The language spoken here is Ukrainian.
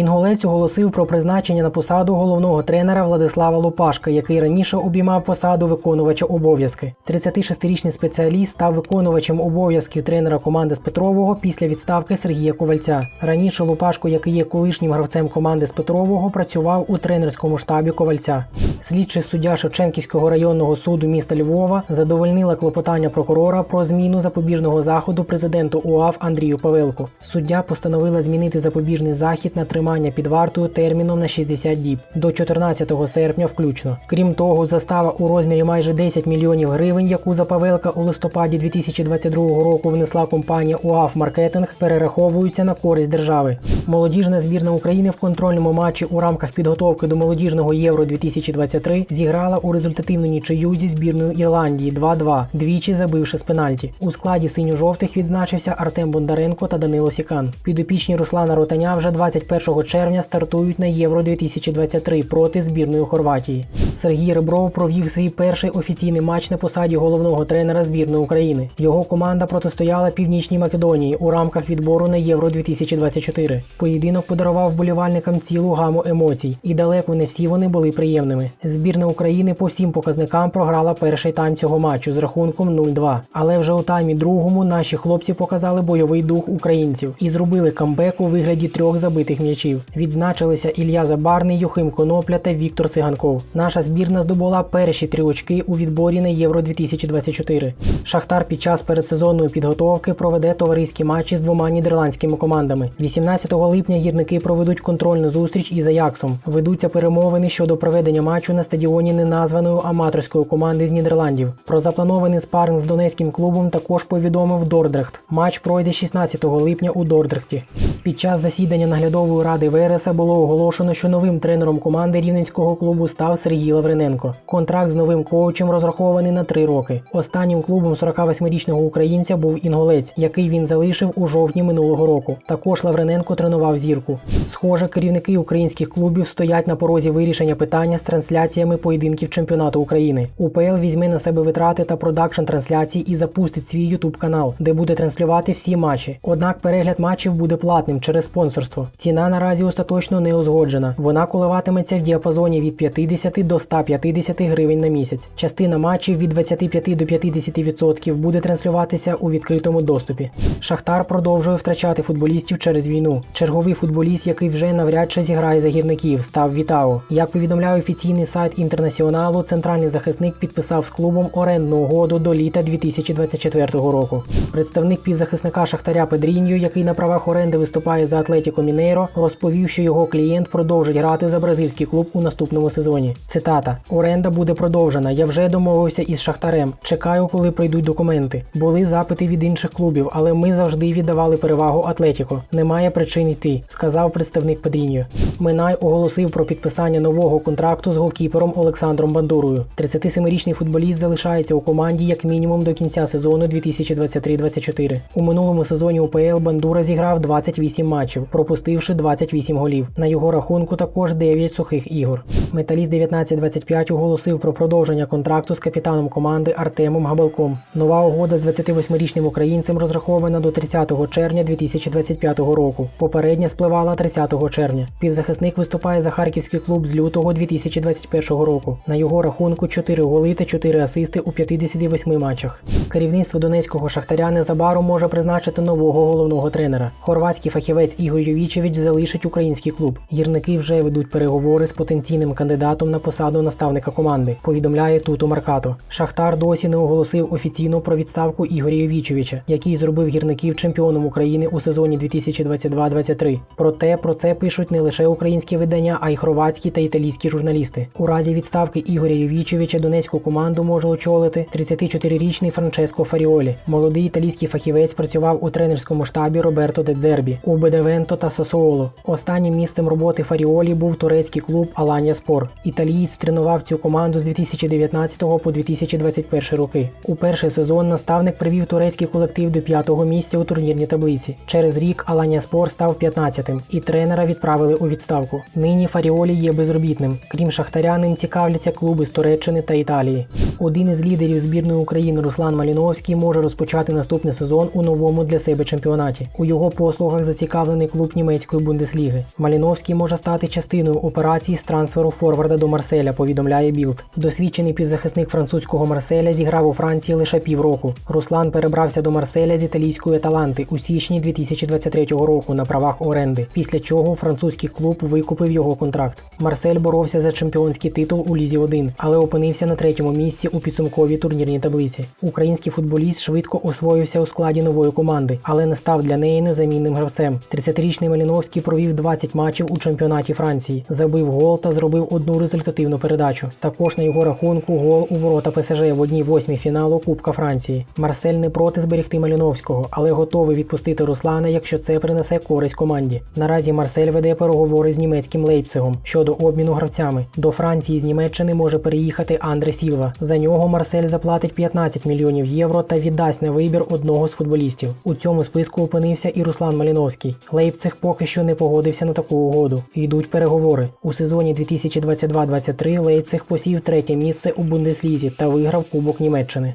Інгулець оголосив про призначення на посаду головного тренера Владислава Лупашка, який раніше обіймав посаду виконувача обов'язки. 36-річний спеціаліст став виконувачем обов'язків тренера команди з Петрового після відставки Сергія Ковальця. Раніше Лупашко, який є колишнім гравцем команди з Петрового, працював у тренерському штабі Ковальця. Слідчий суддя Шевченківського районного суду міста Львова задовольнила клопотання прокурора про зміну запобіжного заходу президенту УАВ Андрію Павелку. Суддя постановила змінити запобіжний захід на тримання під вартою терміном на 60 діб до 14 серпня включно. Крім того, застава у розмірі майже 10 мільйонів гривень, яку за Павелка у листопаді 2022 року внесла компанія УАВ Маркетинг, перераховується на користь держави. Молодіжна збірна України в контрольному матчі у рамках підготовки до молодіжного Євро 2023 зіграла у результативну нічию зі збірною Ірландії 2-2, двічі забивши з пенальті. У складі синьо-жовтих відзначився Артем Бондаренко та Данило Сікан. Підопічні Руслана Ротаня вже 21 червня стартують на Євро 2023 проти збірної Хорватії. Сергій Ребров провів свій перший офіційний матч на посаді головного тренера збірної України. Його команда протистояла Північній Македонії у рамках відбору на Євро 2024. Поєдинок подарував вболівальникам цілу гаму емоцій, і далеко не всі вони були приємними. Збірна України по всім показникам програла перший тайм цього матчу з рахунком 0-2. Але вже у таймі другому наші хлопці показали бойовий дух українців і зробили камбек у вигляді трьох забитих м'ячів. Відзначилися Ілля Забарний, Юхим Конопля та Віктор Циганков. Наша збірна здобула перші три очки у відборі на Євро 2024. Шахтар під час передсезонної підготовки проведе товариські матчі з двома нідерландськими командами. 18 липня гірники проведуть контрольну зустріч із Аяксом. Ведуться перемовини щодо проведення матчу на стадіоні неназваної аматорської команди з Нідерландів. Про запланований спаринг з донецьким клубом також повідомив Дордрехт. Матч пройде 16 липня у Дордрехті. Під час засідання наглядової ради Вереса було оголошено, що новим тренером команди рівненського клубу став Сергій Лаврененко. Контракт з новим коучем розрахований на три роки. Останнім клубом 48-річного українця був Інголець, який він залишив у жовтні минулого року. Також Лаврененко тренував зірку. Схоже, керівники українських клубів стоять на порозі вирішення питання з трансляціями поєдинків чемпіонату України. УПЛ візьме на себе витрати та продакшн трансляцій і запустить свій Ютуб канал, де буде транслювати всі матчі. Однак перегляд матчів буде платним через спонсорство. Ціна наразі остаточно не узгоджена. Вона коливатиметься в діапазоні від 50 до 150 гривень на місяць. Частина матчів від 25 до 50% буде транслюватися у відкритому доступі. Шахтар продовжує втрачати футболістів через війну. Черговий футболіст, який вже навряд чи зіграє за гірників, став Вітао. Як повідомляє офіційний сайт інтернаціоналу, центральний захисник підписав з клубом орендну угоду до літа 2024 року. Представник півзахисника Шахтаря Педріньо, який на правах оренди виступає за Атлетіко Мінейро, розповів, що його клієнт продовжить грати за бразильський клуб у наступному сезоні. Цитата: Оренда буде продовжена. Я вже домовився із Шахтарем. Чекаю, коли прийдуть документи. Були запити від інших клубів, але ми завжди віддавали перевагу Атлетіко. Немає причин йти, сказав представник Педріньо. Минай оголосив про підписання нового контракту з голкіпером Олександром Бандурою. 37-річний футболіст залишається у команді як мінімум до кінця сезону 2023-24. У минулому сезоні УПЛ Бандура зіграв 28 матчів, пропустивши 28 голів. На його рахунку також 9 сухих ігор. Металіст 1925 оголосив про продовження контракту з капітаном команди Артемом Габалком. Нова угода з 28-річним українцем розрахована до 30 червня 2025 року. Попередня спливала 30 червня. Півзахисник виступає за харківський клуб з лютого 2021 року. На його рахунку 4 голи та 4 асисти у 58 матчах. Керівництво донецького шахтаря незабаром може призначити нового головного тренера. Хорватський фахівець Ігор Йовічевич залишить український клуб. Гірники вже ведуть переговори з потенційним кандидатом на посаду наставника команди. Повідомляє Туто Маркато. Шахтар досі не оголосив офіційно про відставку Ігоря Йовічевича, який зробив гірників чемпіоном України у сезоні 2022-23. Проте про це пишуть не лише українські видання, а й хорватські та італійські журналісти. У разі відставки Ігоря Йовічевича донецьку команду може очолити 34-річний Франческо Фаріолі. Молодий італійський фахівець працював у тренерському штабі Роберто Дедзербі у Бедевенто та Сосуоло. Останнім місцем роботи Фаріолі був турецький клуб Аланія Спор. Італієць тренував цю команду з 2019 по 2021 роки. У перший сезон наставник привів турецький колектив до п'ятого місця у турнірній таблиці. Через рік Аланія Спор став 15-тим, і тренера відправили у відставку. Нині Фаріолі є безробітним. Крім шахтаря, ним цікавляться клуби з Туреччини та Італії. Один із лідерів збірної України Руслан Маліновський може розпочати наступний сезон у новому для себе чемпіонаті. У його послугах зацікавлені зацікавлений клуб німецької бундесліги. Маліновський може стати частиною операції з трансферу форварда до Марселя. Повідомляє Білд. Досвідчений півзахисник французького Марселя зіграв у Франції лише півроку. Руслан перебрався до Марселя з італійської Аталанти у січні 2023 року на правах оренди. Після чого французький клуб викупив його контракт. Марсель боровся за чемпіонський титул у Лізі 1, але опинився на третьому місці у підсумковій турнірній таблиці. Український футболіст швидко освоївся у складі нової команди, але не став для неї незамінним гравцем. 30-річний Маліновський провів 20 матчів у чемпіонаті Франції, забив гол та зробив одну результативну передачу. Також на його рахунку гол у ворота ПСЖ в одній восьмій фіналу Кубка Франції. Марсель не проти зберегти Маліновського, але готовий відпустити Руслана, якщо це принесе користь команді. Наразі Марсель веде переговори з німецьким Лейпцигом щодо обміну гравцями. До Франції з Німеччини може переїхати Андре Сілва. За нього Марсель заплатить 15 мільйонів євро та віддасть на вибір одного з футболістів. У цьому списку опинився і Руслан Маліновський. Лейпциг поки що не погодився на таку угоду. Йдуть переговори. У сезоні 2022-23 Лейпциг посів третє місце у Бундеслізі та виграв Кубок Німеччини.